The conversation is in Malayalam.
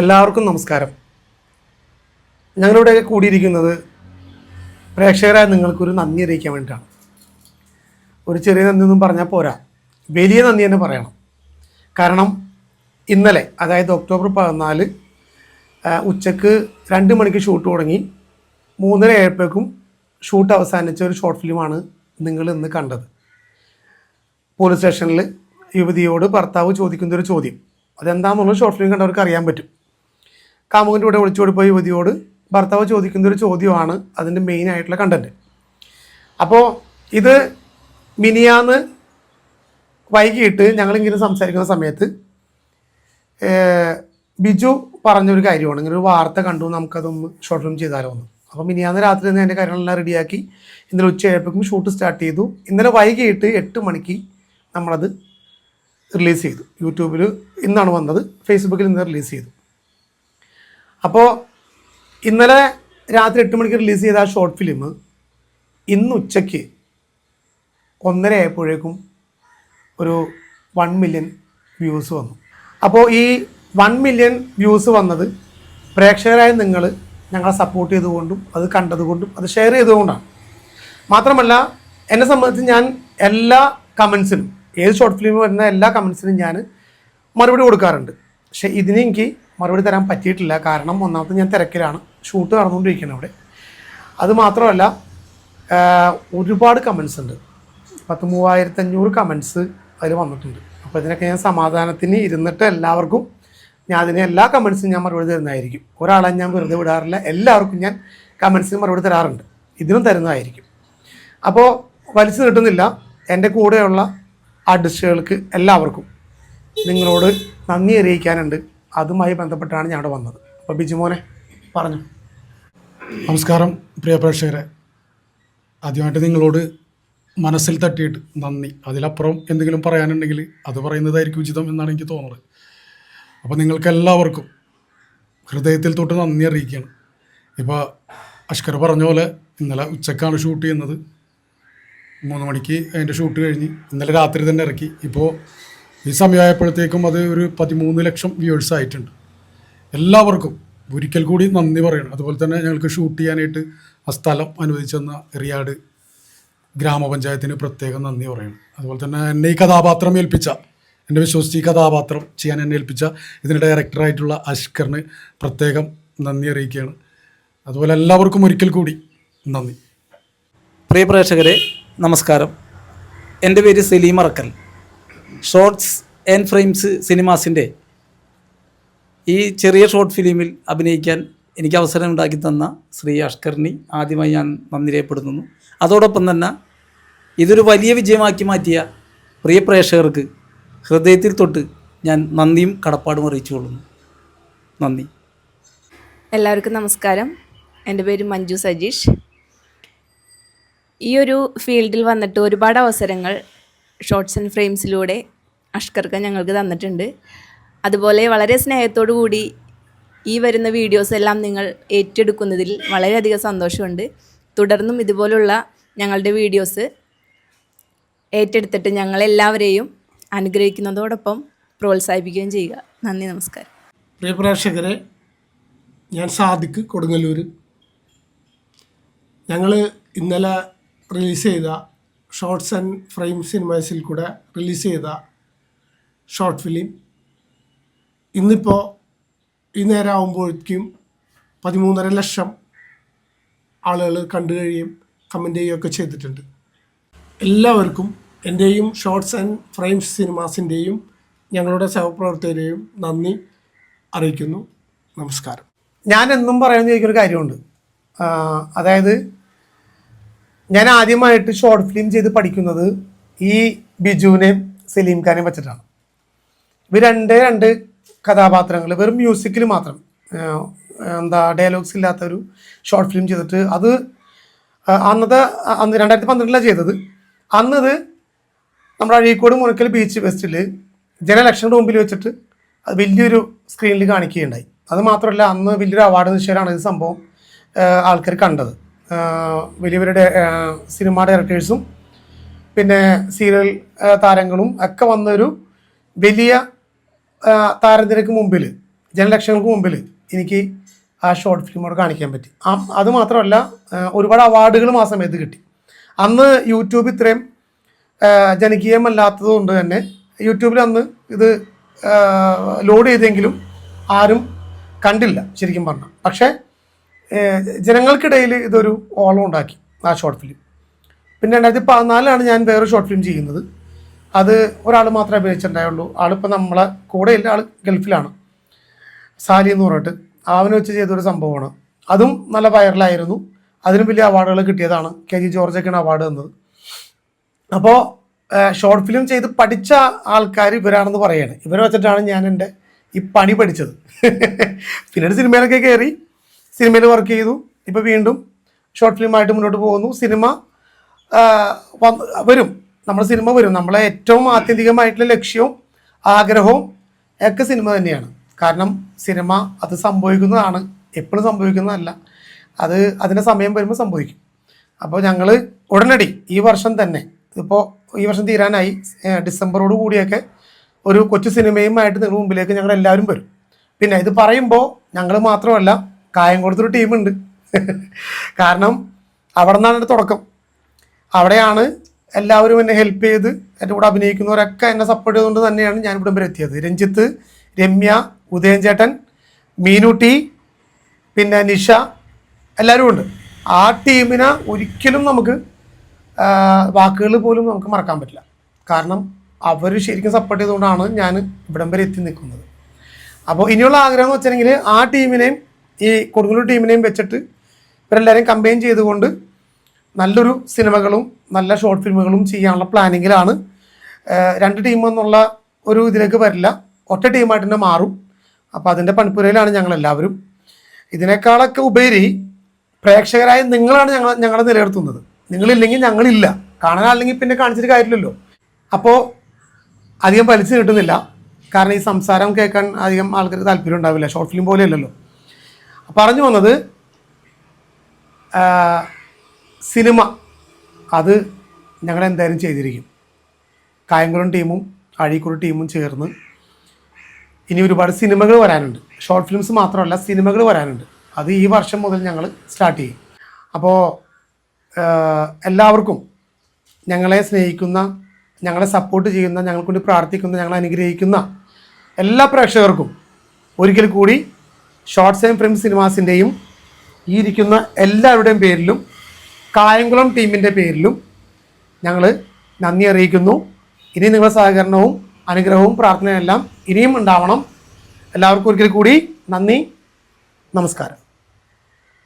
എല്ലാവർക്കും നമസ്കാരം. ഞങ്ങളിവിടെ കൂടിയിരിക്കുന്നത് പ്രേക്ഷകരായ നിങ്ങൾക്കൊരു നന്ദി അറിയിക്കാൻ വേണ്ടിയിട്ടാണ്. ഒരു ചെറിയ നന്ദി ഒന്നും പറഞ്ഞാൽ പോരാ. വലിയ നന്ദി തന്നെ പറയണം. കാരണം ഇന്നലെ അതായത് ഒക്ടോബർ പതിനാല് ഉച്ചയ്ക്ക് രണ്ട് മണിക്ക് ഷൂട്ട് തുടങ്ങി മൂന്നര ഏഴപ്പേക്കും ഷൂട്ട് അവസാനിച്ച ഒരു ഷോർട്ട് ഫിലിമാണ് നിങ്ങൾ ഇന്ന് കണ്ടത്. പോലീസ് സ്റ്റേഷനിൽ യുവതിയോട് ഭർത്താവ് ചോദിക്കുന്ന ഒരു ചോദ്യം. അതെന്താണെന്നുള്ള ഷോർട്ട് ഫിലിം കണ്ടവർക്ക് അറിയാൻ പറ്റും. കാമുകന്റെ കൂടെ വിളിച്ചുകൊണ്ട് പോയ യുവതിയോട് ഭർത്താവ് ചോദിക്കുന്ന ഒരു ചോദ്യമാണ് അതിന്റെ മെയിൻ ആയിട്ടുള്ള കണ്ടന്റ് അപ്പോൾ ഇത് മിനിയാന്ന് വൈകിട്ട് ഞങ്ങളിങ്ങനെ സംസാരിക്കുന്ന സമയത്ത് ബിജു പറഞ്ഞൊരു കാര്യമാണ്. ഇങ്ങനെ ഒരു വാർത്ത കണ്ടു നമുക്കതൊന്ന് ഷോർട്ട് ഫിലിം ചെയ്താലോ എന്ന്. അപ്പോൾ മിനിയാന്ന് രാത്രി തന്നെ എന്റെ കാര്യങ്ങളെല്ലാം റെഡിയാക്കി ഇന്നലെ ഉച്ചയായപ്പോഴേക്കും ഷൂട്ട് സ്റ്റാർട്ട് ചെയ്തു. ഇന്നലെ വൈകിട്ട് എട്ട് മണിക്ക് നമ്മളത് റിലീസ് ചെയ്തു. യൂട്യൂബിൽ ഇന്നാണ് വന്നത് ഫേസ്ബുക്കിൽ ഇന്ന് റിലീസ് ചെയ്തു. അപ്പോൾ ഇന്നലെ രാത്രി എട്ട് മണിക്ക് റിലീസ് ചെയ്ത ആ ഷോർട്ട് ഫിലിം ഇന്ന് ഉച്ചയ്ക്ക് ഒന്നര ആയപ്പോഴേക്കും ഒരു വൺ മില്യൺ വ്യൂസ് വന്നു. അപ്പോൾ ഈ വൺ മില്യൺ വ്യൂസ് വന്നത് പ്രേക്ഷകരായ നിങ്ങൾ ഞങ്ങളെ സപ്പോർട്ട് ചെയ്തുകൊണ്ടും അത് കണ്ടതുകൊണ്ടും അത് ഷെയർ ചെയ്തുകൊണ്ടാണ്. മാത്രമല്ല എന്നെ സംബന്ധിച്ച് ഞാൻ എല്ലാ കമൻസിനും ഏത് ഷോർട്ട് ഫിലിം വരുന്ന എല്ലാ കമൻസിനും ഞാൻ മറുപടി കൊടുക്കാറുണ്ട്. പക്ഷേ ഇതിന് എനിക്ക് മറുപടി തരാൻ പറ്റിയിട്ടില്ല. കാരണം ഒന്നാമത്തെ ഞാൻ തിരക്കിലാണ്. ഷൂട്ട് നടന്നുകൊണ്ടിരിക്കുന്നത് അവിടെ. അത് മാത്രമല്ല ഒരുപാട് കമൻസ് ഉണ്ട്. പത്ത് മൂവായിരത്തി അഞ്ഞൂറ് കമൻസ് അതിൽ വന്നിട്ടുണ്ട്. അപ്പോൾ ഇതിനൊക്കെ ഞാൻ സമാധാനത്തിന് ഇരുന്നിട്ട് എല്ലാവർക്കും ഞാൻ അതിന് എല്ലാ കമൻസും ഞാൻ മറുപടി തരുന്നതായിരിക്കും. ഒരാളെ ഞാൻ വെറുതെ വിടാറില്ല. എല്ലാവർക്കും ഞാൻ കമൻസിന് മറുപടി തരാറുണ്ട്. ഇതിനും തരുന്നതായിരിക്കും. അപ്പോൾ വലിച്ചു നീട്ടുന്നില്ല. എന്റെ കൂടെയുള്ള ആർട്ടിസ്റ്റുകൾക്ക് എല്ലാവർക്കും നിങ്ങളോട് നന്ദി അറിയിക്കാനുണ്ട്. അതുമായി ബന്ധപ്പെട്ടാണ് ഞാൻ അവിടെ വന്നത്. അപ്പോൾ ബിജുമോനെ പറഞ്ഞു. നമസ്കാരം പ്രിയ പ്രേക്ഷകരെ. ആദ്യമായിട്ട് നിങ്ങളോട് മനസ്സിൽ തട്ടിയിട്ട് നന്ദി. അതിലപ്പുറം എന്തെങ്കിലും പറയാനുണ്ടെങ്കിൽ അത് പറയുന്നതായിരിക്കും ഉചിതം എന്നാണ് എനിക്ക് തോന്നുന്നത്. അപ്പോൾ നിങ്ങൾക്കെല്ലാവർക്കും ഹൃദയത്തിൽ തൊട്ട് നന്ദി അറിയിക്കുകയാണ്. ഇപ്പോൾ അഷ്കർ പറഞ്ഞ പോലെ ഇന്നലെ ഉച്ചക്കാണ് ഷൂട്ട് ചെയ്യുന്നത്. മൂന്ന് മണിക്ക് അതിന്റെ ഷൂട്ട് കഴിഞ്ഞ് ഇന്നലെ രാത്രി തന്നെ ഇറക്കി. ഇപ്പോൾ ഈ സമയമായപ്പോഴത്തേക്കും അത് ഒരു പതിമൂന്ന് ലക്ഷം വ്യൂവേഴ്സ് ആയിട്ടുണ്ട്. എല്ലാവർക്കും ഒരിക്കൽ കൂടി നന്ദി പറയണം. അതുപോലെ തന്നെ ഞങ്ങൾക്ക് ഷൂട്ട് ചെയ്യാനായിട്ട് ആ സ്ഥലം അനുവദിച്ചെന്ന റിയാട് ഗ്രാമപഞ്ചായത്തിന് പ്രത്യേകം നന്ദി പറയണം. അതുപോലെ തന്നെ എന്നെ ഈ കഥാപാത്രം ഏൽപ്പിച്ച എന്റെ വിശ്വസിച്ച് ഈ കഥാപാത്രം ചെയ്യാൻ എന്നെ ഏൽപ്പിച്ച ഇതിന്റെ ഡയറക്ടറായിട്ടുള്ള അഷ്കറിന് പ്രത്യേകം നന്ദി അറിയിക്കുകയാണ്. അതുപോലെ എല്ലാവർക്കും ഒരിക്കൽ കൂടി നന്ദി. പ്രിയ പ്രേക്ഷകരെ നമസ്കാരം. എന്റെ പേര് Saleem Arakkal. Shorts and frames സിനിമാസിന്റെ ഈ ചെറിയ ഷോർട്ട് ഫിലിമിൽ അഭിനയിക്കാൻ എനിക്ക് അവസരം ഉണ്ടാക്കി തന്ന ശ്രീ അഷ്കറിനി ആദ്യമായി ഞാൻ നന്ദി രേഖപ്പെടുത്തുന്നു. അതോടൊപ്പം തന്നെ ഇതൊരു വലിയ വിജയമാക്കി മാറ്റിയ പ്രിയ പ്രേക്ഷകർക്ക് ഹൃദയത്തിൽ തൊട്ട് ഞാൻ നന്ദിയും കടപ്പാടും അറിയിച്ചു കൊള്ളുന്നു. നന്ദി. എല്ലാവർക്കും നമസ്കാരം. എന്റെ പേര് മഞ്ജു സജീഷ്. ഈ ഒരു ഫീൽഡിൽ വന്നിട്ട് ഒരുപാട് അവസരങ്ങൾ ഷോർട്സ് ആൻഡ് ഫ്രെയിംസിലൂടെ അഷ്കർക്ക് ഞങ്ങൾക്ക് തന്നിട്ടുണ്ട്. അതുപോലെ വളരെ സ്നേഹത്തോടു കൂടി ഈ വരുന്ന വീഡിയോസ് എല്ലാം നിങ്ങൾ ഏറ്റെടുക്കുന്നതിൽ വളരെയധികം സന്തോഷമുണ്ട്. തുടർന്നും ഇതുപോലുള്ള ഞങ്ങളുടെ വീഡിയോസ് ഏറ്റെടുത്തിട്ട് ഞങ്ങളെല്ലാവരെയും അനുഗ്രഹിക്കുന്നതോടൊപ്പം പ്രോത്സാഹിപ്പിക്കുകയും ചെയ്യുക. നന്ദി നമസ്കാരം. പ്രിയ പ്രേക്ഷകരെ ഞാൻ സാദിഖ് കൊടുങ്ങല്ലൂർ ഞങ്ങൾ ഇന്നലെ റിലീസ് ചെയ്ത ഷോർട്സ് ആൻഡ് ഫ്രെയിം സിനിമാസിൽ കൂടെ റിലീസ് ചെയ്ത ഷോർട്ട് ഫിലിം. ഇന്നിപ്പോൾ ഈ നേരം ആകുമ്പോഴേക്കും പതിമൂന്നര ലക്ഷം ആളുകൾ കണ്ടു കഴിയും കമന്റ് ചെയ്യുകയൊക്കെ ചെയ്തിട്ടുണ്ട്. എല്ലാവർക്കും എന്റെയും ഷോർട്സ് ആൻഡ് ഫ്രെയിംസ് സിനിമാസിന്റെയും ഞങ്ങളുടെ സഹപ്രവർത്തകരെയും നന്ദി അറിയിക്കുന്നു. നമസ്കാരം. ഞാൻ എന്നും പറയുന്ന എനിക്കൊരു കാര്യമുണ്ട്. അതായത് ഞാൻ ആദ്യമായിട്ട് ഷോർട്ട് ഫിലിം ചെയ്ത് പഠിക്കുന്നത് ഈ ബിജുവിനെയും സലീം ഖാനെയും വെച്ചിട്ടാണ്. ഇവർ രണ്ടേ രണ്ട് കഥാപാത്രങ്ങൾ വെറും മ്യൂസിക്കിൽ മാത്രം. എന്താ ഡയലോഗ്സ് ഇല്ലാത്ത ഒരു ഷോർട്ട് ഫിലിം ചെയ്തിട്ട് അത് അന്നത്തെ അന്ന് രണ്ടായിരത്തി പന്ത്രണ്ടിലാണ് ചെയ്തത്. അന്നത് നമ്മുടെ അഴീക്കോട് മുനക്കൽ ബീച്ച് വെസ്റ്റിൽ ജനലക്ഷങ്ങളുടെ മുമ്പിൽ വെച്ചിട്ട് അത് വലിയൊരു സ്ക്രീനിൽ കാണിക്കുകയുണ്ടായി. അത് മാത്രമല്ല അന്ന് വലിയൊരു അവാർഡ് നിശ്ചയമാണ് ഈ സംഭവം ആൾക്കാർ കണ്ടത്. ആ, വലിയ വലിയ ഡയ- ആ, സിനിമ ഡയറക്ടേഴ്സും പിന്നെ സീരിയൽ താരങ്ങളും ഒക്കെ വന്നൊരു വലിയ താരനിരക്ക് മുമ്പിൽ ജനലക്ഷങ്ങൾക്ക് മുമ്പിൽ എനിക്ക് ആ ഷോർട്ട് ഫിലിം അവിടെ കാണിക്കാൻ പറ്റി. അത് മാത്രമല്ല ഒരുപാട് അവാർഡുകളും ആ സമയത്ത് കിട്ടി. അന്ന് യൂട്യൂബ് ഇത്രയും ജനകീയമല്ലാത്തത് കൊണ്ട് തന്നെ യൂട്യൂബിൽ അന്ന് ഇത് ലോഡ് ചെയ്തെങ്കിലും ആരും കണ്ടില്ല ശരിക്കും പറഞ്ഞാൽ പക്ഷേ ജനങ്ങൾക്കിടയിൽ ഇതൊരു ഓളം ഉണ്ടാക്കി ആ ഷോർട്ട് ഫിലിം പിന്നെ രണ്ടായിരത്തി പതിനാലിലാണ് ഞാൻ വേറെ ഷോർട്ട് ഫിലിം ചെയ്യുന്നത്. അത് ഒരാൾ മാത്രമേ അഭിനയിച്ചിട്ടുണ്ടായുള്ളൂ. ആളിപ്പോൾ നമ്മളെ കൂടെ ഇല്ല ആൾ ഗൾഫിലാണ്. സാലി എന്ന് പറഞ്ഞിട്ട്. അവനെ വെച്ച് ചെയ്തൊരു സംഭവമാണ്. അതും നല്ല വൈറലായിരുന്നു അതിനും വലിയ അവാർഡുകൾ കിട്ടിയതാണ്. കെ ജി ജോർജൊക്കെയാണ് അവാർഡ് തന്നത്. അപ്പോൾ ഷോർട്ട് ഫിലിം ചെയ്ത് പഠിച്ച ആൾക്കാർ ഇവരാണെന്ന് പറയുകയാണ് ഇവരെ വെച്ചിട്ടാണ് ഞാൻ എന്റെ ഈ പണി പഠിച്ചത്. പിന്നീട് സിനിമയിലൊക്കെ കയറി സിനിമയിൽ വർക്ക് ചെയ്തു. ഇപ്പോൾ വീണ്ടും ഷോർട്ട് ഫിലിമായിട്ട് മുന്നോട്ട് പോകുന്നു. സിനിമ വരും. നമ്മുടെ സിനിമ വരും. നമ്മളെ ഏറ്റവും ആത്യന്തികമായിട്ടുള്ള ലക്ഷ്യവും ആഗ്രഹവും ഒക്കെ സിനിമ തന്നെയാണ്. കാരണം സിനിമ അത് സംഭവിക്കുന്നതാണ്. എപ്പോഴും സംഭവിക്കുന്നതല്ല. അത് അതിന്റെ സമയം വരുമ്പോൾ സംഭവിക്കും. അപ്പോൾ ഞങ്ങൾ ഉടനടി ഈ വർഷം തന്നെ ഇപ്പോൾ ഈ വർഷം തീരാനായി ഡിസംബറോട് കൂടിയൊക്കെ ഒരു കൊച്ചു സിനിമയുമായിട്ട് നിങ്ങൾ മുമ്പിലേക്ക് ഞങ്ങൾ എല്ലാവരും വരും. പിന്നെ ഇത് പറയുമ്പോൾ ഞങ്ങൾ മാത്രമല്ല കായം കൊടുത്തൊരു ടീമുണ്ട്. കാരണം അവിടെ നിന്നാണ് എന്റെ തുടക്കം. അവിടെയാണ് എല്ലാവരും എന്നെ ഹെൽപ്പ് ചെയ്ത് എന്റെ കൂടെ അഭിനയിക്കുന്നവരൊക്കെ എന്നെ സപ്പോർട്ട് ചെയ്തുകൊണ്ട് തന്നെയാണ് ഞാൻ ഇവിടെ വരെ എത്തിയത്. രഞ്ജിത്ത് രമ്യ ഉദയൻ ചേട്ടൻ മീനുട്ടി പിന്നെ നിഷ എല്ലാവരും ഉണ്ട്. ആ ടീമിനെ ഒരിക്കലും നമുക്ക് വാക്കുകൾ പോലും നമുക്ക് മറക്കാൻ പറ്റില്ല. കാരണം അവർ ശരിക്കും സപ്പോർട്ട് ചെയ്തുകൊണ്ടാണ് ഞാൻ ഇവിടം വരെ എത്തി നിൽക്കുന്നത്. അപ്പോൾ ഇനിയുള്ള ആഗ്രഹം എന്ന് വെച്ചിട്ടുണ്ടെങ്കിൽ ആ ടീമിനെയും ഈ കൊടുങ്ങല്ലൂർ ടീമിനെയും വെച്ചിട്ട് ഇവരെല്ലാവരെയും കമ്പയിൻ ചെയ്തുകൊണ്ട് നല്ലൊരു സിനിമകളും നല്ല ഷോർട്ട് ഫിലിമുകളും ചെയ്യാനുള്ള പ്ലാനിങ്ങിലാണ് രണ്ട് ടീം എന്നുള്ള ഒരു ഇതിലേക്ക് വരില്ല. ഒറ്റ ടീമായിട്ട് തന്നെ മാറും. അപ്പോൾ അതിന്റെ പണിപ്പുരയിലാണ് ഞങ്ങളെല്ലാവരും. ഇതിനേക്കാളൊക്കെ ഉപരി പ്രേക്ഷകരായ നിങ്ങളാണ് ഞങ്ങൾ ഞങ്ങളെ നിലനിർത്തുന്നത്. നിങ്ങളില്ലെങ്കിൽ ഞങ്ങളില്ല. കാണാനല്ലെങ്കിൽ പിന്നെ കാണിച്ചിട്ട് കാര്യമില്ലല്ലോ. അപ്പോൾ അധികം വലിച്ചു കിട്ടുന്നില്ല. കാരണം ഈ സംസാരം കേൾക്കാൻ അധികം ആൾക്കാർക്ക് താല്പര്യം ഉണ്ടാവില്ല. ഷോർട്ട് ഫിലിം പോലെയല്ലല്ലോ. പറഞ്ഞു വന്നത് സിനിമ അത് ഞങ്ങൾ എന്തായാലും ചെയ്തിരിക്കും. കായംകുളം ടീമും അഴീക്കുളം ടീമും ചേർന്ന് ഇനി ഒരുപാട് സിനിമകൾ വരാനുണ്ട്. ഷോർട്ട് ഫിലിംസ് മാത്രമല്ല സിനിമകൾ വരാനുണ്ട്. അത് ഈ വർഷം മുതൽ ഞങ്ങൾ സ്റ്റാർട്ട് ചെയ്യും. അപ്പോൾ എല്ലാവർക്കും ഞങ്ങളെ സ്നേഹിക്കുന്ന ഞങ്ങളെ സപ്പോർട്ട് ചെയ്യുന്ന ഞങ്ങൾക്ക് വേണ്ടി പ്രാർത്ഥിക്കുന്ന ഞങ്ങളെ അനുഗ്രഹിക്കുന്ന എല്ലാ പ്രേക്ഷകർക്കും ഒരിക്കൽ കൂടി ഷോർട്സ് ആൻഡ് ഫിലിം സിനിമാസിന്റെയും ഈ ഇരിക്കുന്ന എല്ലാവരുടെയും പേരിലും കായംകുളം ടീമിന്റെ പേരിലും ഞങ്ങൾ നന്ദി അറിയിക്കുന്നു. ഇനി നിങ്ങളുടെ സഹകരണവും അനുഗ്രഹവും പ്രാർത്ഥനയും എല്ലാം ഇനിയും ഉണ്ടാവണം. എല്ലാവർക്കും ഒരിക്കൽ കൂടി നന്ദി നമസ്കാരം.